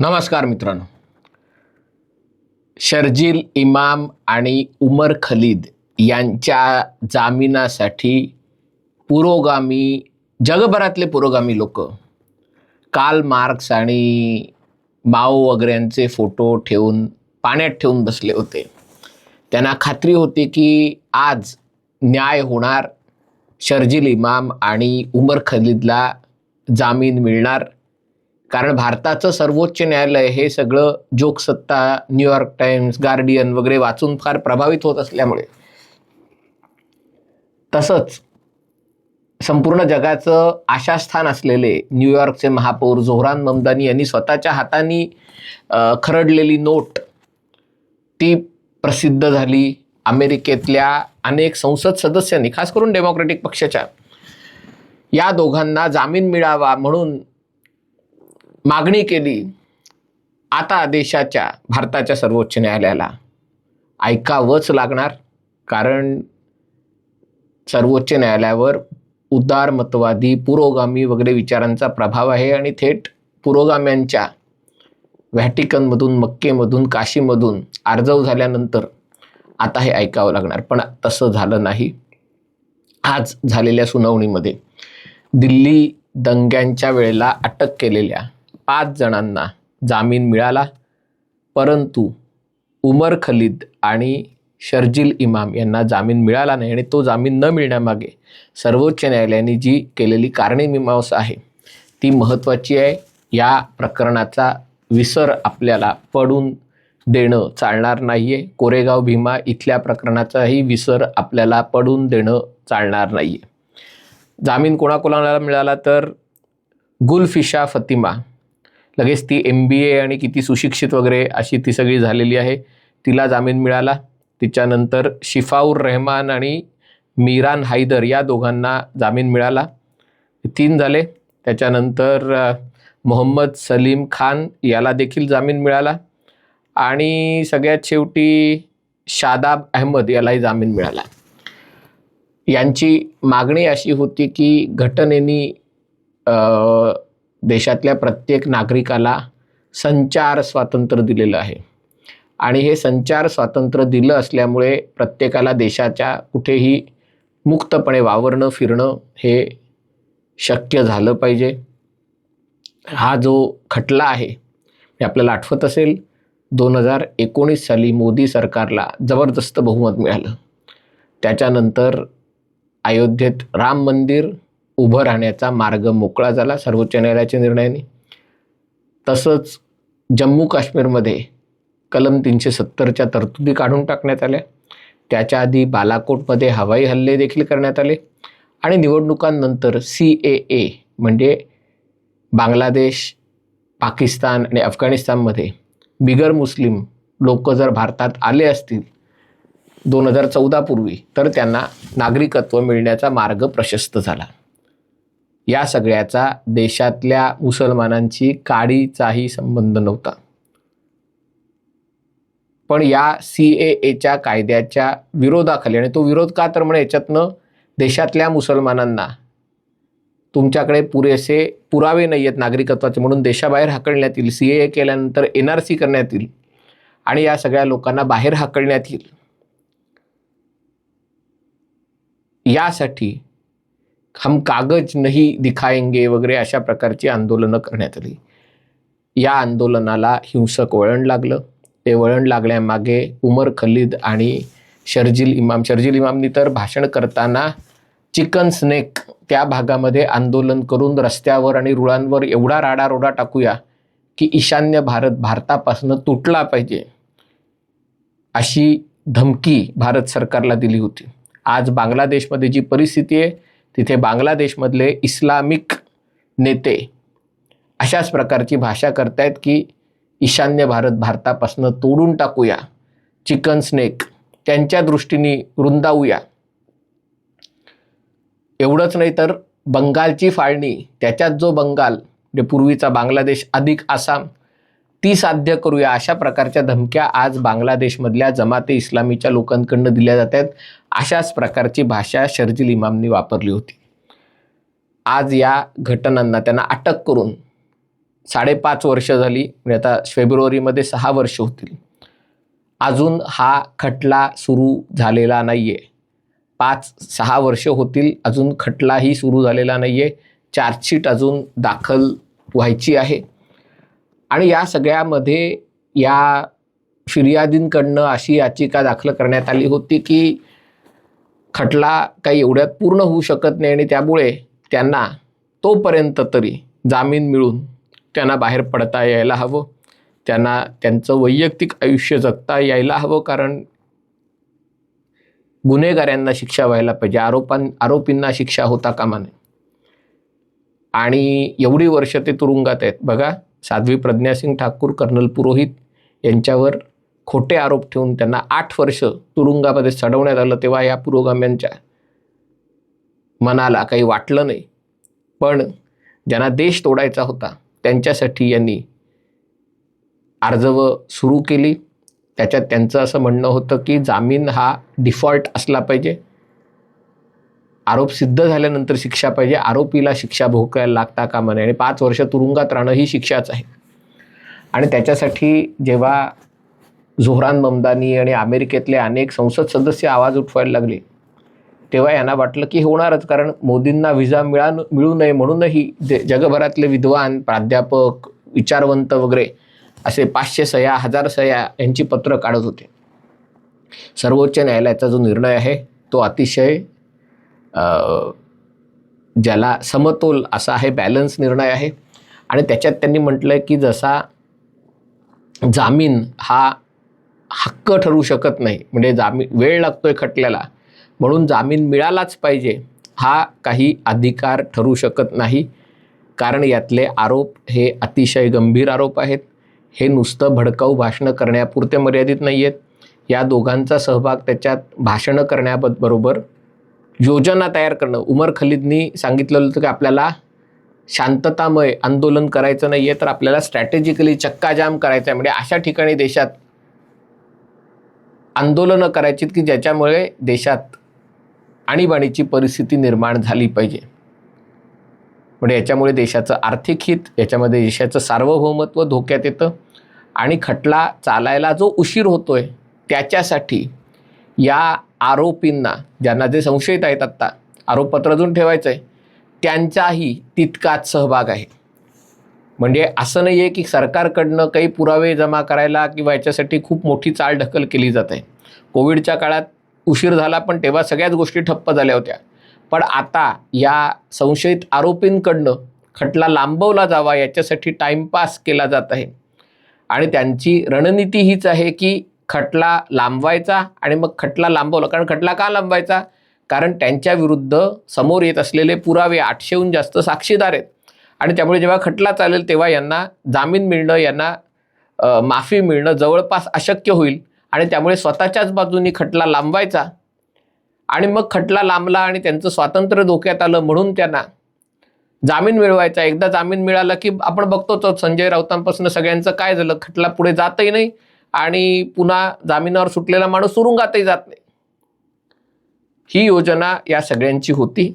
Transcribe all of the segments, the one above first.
नमस्कार मित्रांनो. शर्जील इमाम आणि उमर खलीद यांच्या जामिनासाठी पुरोगामी जगभरातले पुरोगामी लोक काल मार्क्स आणि माओ वगैरेंचे फोटो ठेवून पाण्यात ठेवून बसले होते. त्यांना खात्री होती की आज न्याय होणार शर्जील इमाम आणि उमर खलीदला जामीन मिळणार. कारण भारताचं सर्वोच्च न्यायालय हे सगळं जोकसत्ता न्यूयॉर्क टाइम्स गार्डियन वगैरे वाचून फार प्रभावित होत असल्यामुळे. तसंच संपूर्ण जगाचं आशास्थान असलेले न्यूयॉर्कचे महापौर जोहरान ममदानी यांनी स्वतःच्या हाताने खरडलेली नोट ती प्रसिद्ध झाली. अमेरिकेतल्या अनेक संसद सदस्यांनी खास करून डेमोक्रेटिक पक्षाच्या या दोघांना जामीन मिळावा म्हणून मागणी केली. आता देशाच्या भारताच्या सर्वोच्च न्यायालयाला ऐकावंच लागणार कारण सर्वोच्च न्यायालयावर उदारमतवादी पुरोगामी वगैरे विचारांचा प्रभाव आहे आणि थेट पुरोगाम्यांच्या व्हॅटिकनमधून मक्केमधून काशीमधून आर्जव झाल्यानंतर आता हे ऐकावं लागणार. पण तसं झालं नाही. आज झालेल्या सुनावणीमध्ये दिल्ली दंग्यांच्या वेळेला अटक केलेल्या पाच जणांना जामीन मिळाला. परंतु उमर खलीद आणि शर्जील इमाम यांना जामीन मिळाला नाही आणि तो जामीन न मिळण्यामागे सर्वोच्च न्यायालयाने जी केलेली कारणे मीमांसा आहे ती महत्त्वाची आहे. या प्रकरणाचा विसर आपल्याला पडून देणं चालणार नाही आहे कोरेगाव भीमा इथल्या प्रकरणाचाही विसर आपल्याला पडून देणं चालणार नाही आहे जामीन कोणाकोणाला मिळाला तर? गुलफिशा फतिमा. लगेच ती एम बी ए आणि किती सुशिक्षित वगैरे अशी ती सगळी झालेली आहे. तिला जामीन मिळाला. तिच्यानंतर शिफाऊर रहमान आणि मीरान हैदर या दोघांना जामीन मिळाला. तीन झाले. त्याच्यानंतर मोहम्मद सलीम खान याला देखील जामीन मिळाला. आणि सगळ्यात शेवटी शादाब अहमद यालाही जामीन मिळाला. यांची मागणी अशी होती की घटनेनी देशातल्या प्रत्येक नागरिकाला संचार स्वातंत्र्य दिलेलं आहे. आणि हे संचार स्वातंत्र्य दिलं असल्यामुळे प्रत्येकाला देशाच्या कुठेही मुक्तपणे वावरणं फिरणं हे शक्य झालं पाहिजे. हा जो खटला आहे हे आपल्याला आठवत असेल दोन हजार एकोणीस साली मोदी सरकारला जबरदस्त बहुमत मिळालं. त्याच्यानंतर अयोध्येत राम मंदिर उभं राहण्याचा मार्ग मोकळा झाला सर्वोच्च न्यायालयाच्या निर्णयाने. तसंच जम्मू काश्मीरमध्ये कलम तीनशे सत्तरच्या तरतुदी काढून टाकण्यात आल्या. त्याच्या आधी बालाकोटमध्ये हवाई हल्ले देखील करण्यात आले आणि निवडणुकांनंतर सी ए ए म्हणजे बांगलादेश पाकिस्तान आणि अफगाणिस्तानमध्ये बिगर मुस्लिम लोक जर भारतात आले असतील दोन हजार चौदापूर्वी तर त्यांना नागरिकत्व मिळण्याचा मार्ग प्रशस्त झाला. या सगळ्याचा देशातल्या मुसलमानांची काडीचाही संबंध नव्हता. पण या सी ए एच्या कायद्याच्या विरोधाखाली आणि तो विरोध का तर म्हणे याच्यातनं देशातल्या मुसलमानांना तुमच्याकडे पुरेसे पुरावे नाही आहेत नागरिकत्वाचे म्हणून देशाबाहेर हाकलण्यात येईल. सी ए केल्यानंतर एन आर सी करण्यात येईल. आणि या सगळ्या लोकांना बाहेर हाकलण्यात येईल. यासाठी हम कागज नाही दिखाएंगे वगैरे अशा प्रकारची आंदोलनं करण्यात आली. या आंदोलनाला हिंसक वळण लागलं. ते वळण लागल्यामागे उमर खलीद आणि शर्जिल इमाम शर्जिल इमामनी तर भाषण करताना चिकन स्नेक त्या भागामध्ये आंदोलन करून रस्त्यावर आणि रुळांवर एवढा राडारोडा टाकूया की ईशान्य भारत भारतापासून तुटला पाहिजे अशी धमकी भारत सरकारला दिली होती. आज बांगलादेशमध्ये जी परिस्थिती आहे तिथे बांगलादेशमधले इस्लामिक नेते अशाच प्रकारची भाषा करतायत की ईशान्य भारत भारतापासून तोडून टाकूया चिकन स्नेक. त्यांच्या दृष्टीने रुंदावूया. एवढंच नाही तर बंगालची फाळणी त्याच्यात जो बंगाल म्हणजे पूर्वीचा बांगलादेश अधिक आसाम ती साध्य करूया. अशा प्रकारच्या धमक्या आज बांगलादेशमधल्या जमाते इस्लामीच्या लोकांकडनं दिल्या जात आहेत. अशाच प्रकारची भाषा शर्जिल इमामनी वापरली होती. आज या घटनांना त्यांना अटक करून साडेपाच वर्ष झाली म्हणजे आता फेब्रुवारीमध्ये सहा वर्ष होतील. अजून हा खटला सुरू झालेला नाही आहे पाच सहा वर्ष होतील. अजून खटलाही सुरू झालेला नाही आहे चार्जशीट अजून दाखल व्हायची आहे. आणि या सगळ्यामध्ये या फिर्यादींकडनं अशी याचिका दाखल करण्यात आली होती की खटला काही एवढ्यात पूर्ण होऊ शकत नाही आणि त्यामुळे त्यांना तोपर्यंत तरी जामीन मिळून त्यांना बाहेर पडता यायला हवं. त्यांना त्यांचं वैयक्तिक आयुष्य जगता यायला हवं कारण गुन्हेगारांना शिक्षा व्हायला पाहिजे. आरोपां आरोपींना शिक्षा होता कामा नये. आणि एवढी वर्ष ते तुरुंगात आहेत. बघा साध्वी प्रज्ञासिंग ठाकूर कर्नल पुरोहित यांच्यावर खोटे आरोप ठेवून त्यांना आठ वर्ष तुरुंगामध्ये सडवण्यात आलं तेव्हा या पुरोगाम्यांच्या मनाला काही वाटलं नाही. पण ज्यांना देश तोडायचा होता त्यांच्यासाठी यांनी अर्जव सुरू केली. त्याच्यात त्यांचं असं म्हणणं होतं की जामीन हा डिफॉल्ट असला पाहिजे. आरोप सिद्ध झाल्यानंतर शिक्षा पाहिजे. आरोपीला शिक्षा भोगायला लागता कामा नये आणि पाच वर्ष तुरुंगात राहणं ही शिक्षाच आहे. आणि त्याच्यासाठी जेव्हा झोहरान ममदानी आणि अमेरिकेतले अनेक संसद सदस्य आवाज उठवायला लागले तेव्हा यांना वाटलं की होणारच कारण मोदींना व्हिसा मिळा मिळू नये म्हणूनही जगभरातले विद्वान प्राध्यापक विचारवंत वगैरे असे पाचशे सह्या हजार सह्या यांची पत्र काढत होते. सर्वोच्च न्यायालयाचा जो निर्णय आहे तो अतिशय ज्याला समतोल असा आहे बॅलन्स निर्णय आहे. आणि त्याच्यात त्यांनी म्हटलं की जसा जामीन हा हक्क ठरू शकत नाही म्हणजे जामीन वेळ लागतो आहे खटल्याला म्हणून जामीन मिळालाच पाहिजे हा काही अधिकार ठरू शकत नाही. कारण यातले आरोप हे अतिशय गंभीर आरोप आहेत. हे नुसतं भडकाऊ भाषणं करण्यापुरते मर्यादित नाही आहेत या दोघांचा सहभाग त्याच्यात भाषणं करण्याबरोबर योजना तयार करणं. उमर खलिदनी सांगितलेलं होतं की आपल्याला शांततामय आंदोलन करायचं नाही आहे तर आपल्याला स्ट्रॅटेजिकली चक्काजाम करायचा आहे. म्हणजे अशा ठिकाणी देशात आंदोलनं करायची की ज्याच्यामुळे देशात आणीबाणीची परिस्थिती निर्माण झाली पाहिजे. म्हणजे याच्यामुळे देशाचं आर्थिक हित याच्यामध्ये देशाचं सार्वभौमत्व धोक्यात येतं. आणि खटला चालायला जो उशीर होतोय त्याच्यासाठी या आरोपींना ज्यांना जे संशयित आहेत आत्ता आरोपपत्र अजून ठेवायचं आहे त्यांचाही तितकाच सहभाग आहे. म्हणजे असं नाही आहे की सरकारकडनं काही पुरावे जमा करायला किंवा याच्यासाठी खूप मोठी चालढकल केली जात आहे. कोविडच्या काळात उशीर झाला पण तेव्हा सगळ्याच गोष्टी ठप्प झाल्या होत्या. पण आता या संशयित आरोपींकडनं खटला लांबवला जावा याच्यासाठी टाईमपास केला जात आहे. आणि त्यांची रणनीती हीच आहे की खटला लांबवायचा आणि मग खटला लांबवला. कारण खटला का लांबवायचा? कारण त्यांच्या विरुद्ध समोर येत असलेले पुरावे आठशेहून जास्त साक्षीदार आहेत. आणि त्यामुळे जेव्हा खटला चालेल तेव्हा यांना जामीन मिळणं यांना माफी मिळणं जवळपास अशक्य होईल. आणि त्यामुळे स्वतःच्याच बाजूनी खटला लांबवायचा आणि मग खटला लांबला आणि त्यांचं स्वातंत्र्य धोक्यात आलं म्हणून त्यांना जामीन मिळवायचा. एकदा जामीन मिळाला की आपण बघतोच संजय राऊतांपासून सगळ्यांचं काय झालं? खटला पुढे जातही नाही आणि पुन्हा जामिनावर सुटलेला माणूस सुरुंगातही जात नाही. ही योजना या सगळ्यांची होती.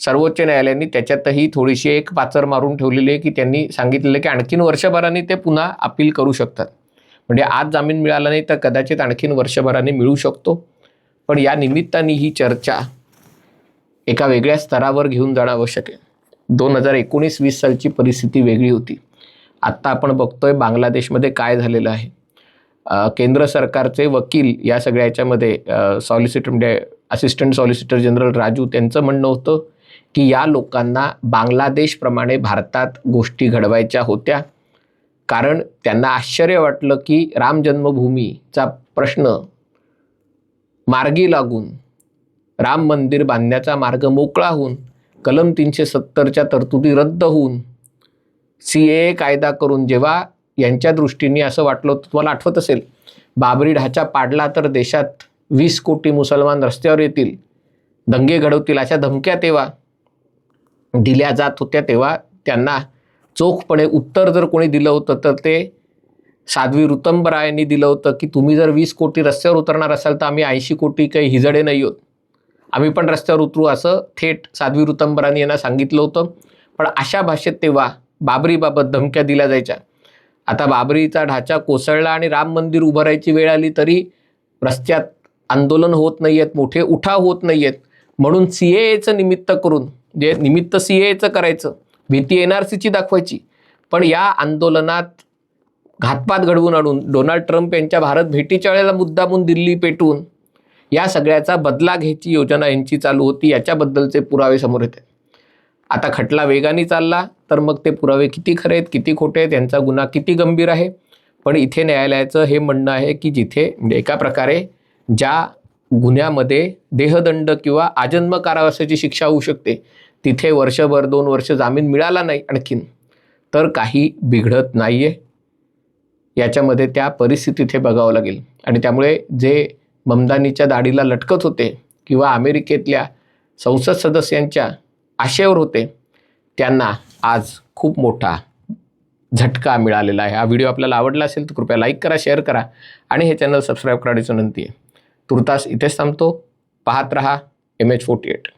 सर्वोच्च न्यायालयाने त्याच्यातही थोडीशी एक पाचर मारून ठेवलेली आहे की त्यांनी सांगितलेलं की आणखीन वर्षभराने ते पुन्हा अपील करू शकतात. म्हणजे आज जामीन मिळाला नाही तर कदाचित आणखीन वर्षभराने मिळू शकतो. पण या निमित्ताने ही चर्चा एका वेगळ्या स्तरावर घेऊन जाणं आवश्यक आहे. दोन हजार एकोणीस वीस सालची परिस्थिती वेगळी होती. आत्ता आपण बघतोय बांगलादेशमध्ये काय झालेलं आहे. केंद्र सरकारचे वकील या सगळ्या याच्यामध्ये सॉलिसिटर म्हणजे असिस्टंट सॉलिसिटर जनरल राजू त्यांचं म्हणणं होतं की या लोकांना बांगलादेशप्रमाणे भारतात गोष्टी घडवायच्या होत्या. कारण त्यांना आश्चर्य वाटलं की राम जन्मभूमीचा प्रश्न मार्गी लागून राम मंदिर बांधण्याचा मार्ग मोकळा होऊन कलम तीनशे सत्तरच्या तरतुदी रद्द होऊन सी ए कायदा करून जेव्हा यांच्या दृष्टीने असं वाटलं होतं तुम्हाला आठवत असेल? बाबरी ढाचा पाडला तर देशात वीस कोटी मुसलमान रस्त्यावर येतील दंगे घडवतील अशा धमक्या तेव्हा दिल्या जात होत्या तेव्हा त्यांना चोखपणे उत्तर जर कोणी दिलं होतं तर ते साध्वी ऋतंबरा यांनी दिलं होतं की तुम्ही जर वीस कोटी रस्त्यावर उतरणार असाल तर आम्ही ऐंशी कोटी काही हिजडे नाही आहोत आम्ही पण रस्त्यावर उतरू असं थेट साध्वी रुतंबरांनी यांना सांगितलं होतं. पण अशा भाषेत तेव्हा बाबरीबाबत धमक्या दिल्या जायच्या. आता बाबरीचा ढाचा कोसळला आणि राम मंदिर उभं राहायची वेळ आली तरी रस्त्यात आंदोलन होत नाही आहेत मोठे उठाव होत नाही आहेत म्हणून सी एचं निमित्त करून जे निमित्त सी एचं करायचं भीती एन आर सीची दाखवायची. पण या आंदोलनात घातपात घडवून आणून डोनाल्ड ट्रम्प यांच्या भारत भेटीच्या वेळेला मुद्दामून दिल्ली पेटून या सगळ्याचा बदला घ्यायची योजना यांची चालू होती याच्याबद्दलचे पुरावे समोर येते आता खटला वेगाने चालला तर मग ते पुरावे किती खरे आहेत किती खोटे आहेत यांचा गुन्हा किती गंभीर आहे? पण इथे न्यायालयाचं हे म्हणणं आहे की जिथे म्हणजे एका प्रकारे ज्या गुन्ह्यामध्ये देहदंड किंवा आजन्म कारावासाची शिक्षा होऊ शकते तिथे वर्षभर दोन वर्ष जामीन मिळाला नाही आणखीन तर काही बिघडत नाही आहे याच्यामध्ये त्या परिस्थितीत हे बघावं लागेल. आणि त्यामुळे जे ममदानीच्या दाढीला लटकत होते किंवा अमेरिकेतल्या संसद सदस्यांच्या आशेवर होते त्यांना आज खूप मोठा झटका मिळालेला आहे. हा व्हिडिओ आपल्याला आवडला असेल तर कृपया लाईक करा शेअर करा आणि हे चॅनल सबस्क्राईब करायची विनंती आहे. तुर्तास इथेच थांबतो. पाहत रहा एम एच फोर्टी एट